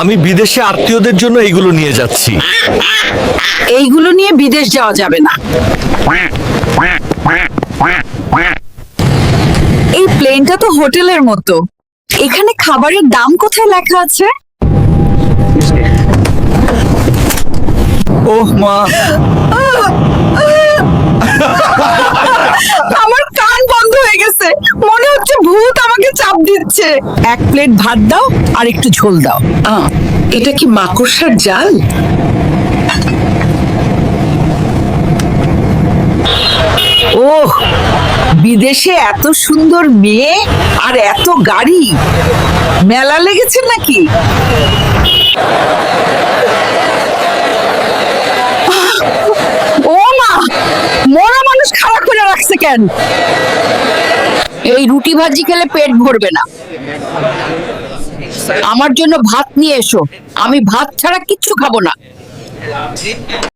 আমি বিদেশে আত্মীয়দের জন্য এইগুলো নিয়ে যাচ্ছি। এইগুলো নিয়ে বিদেশ যাওয়া যাবে না। এই প্লেনটা তো হোটেলের মতো। এখানে খাবারের দাম কোথায় লেখা আছে? ওহ মা চাপ দিচ্ছে। এক প্লেট ভাত দাও আর একটু ঝোল দাও। এটা কি মাকড়সার জাল? ওহ বিদেশে এত সুন্দর মেয়ে আর এত গাড়ি। মেলা লেগেছে নাকি? ও মা মরা মানুষ খারাপ করে রাখছে কেন? এই রুটি ভাজি খেলে পেট ভরবে না। আমার জন্য ভাত নিয়ে এসো। আমি ভাত ছাড়া কিচ্ছু খাব না।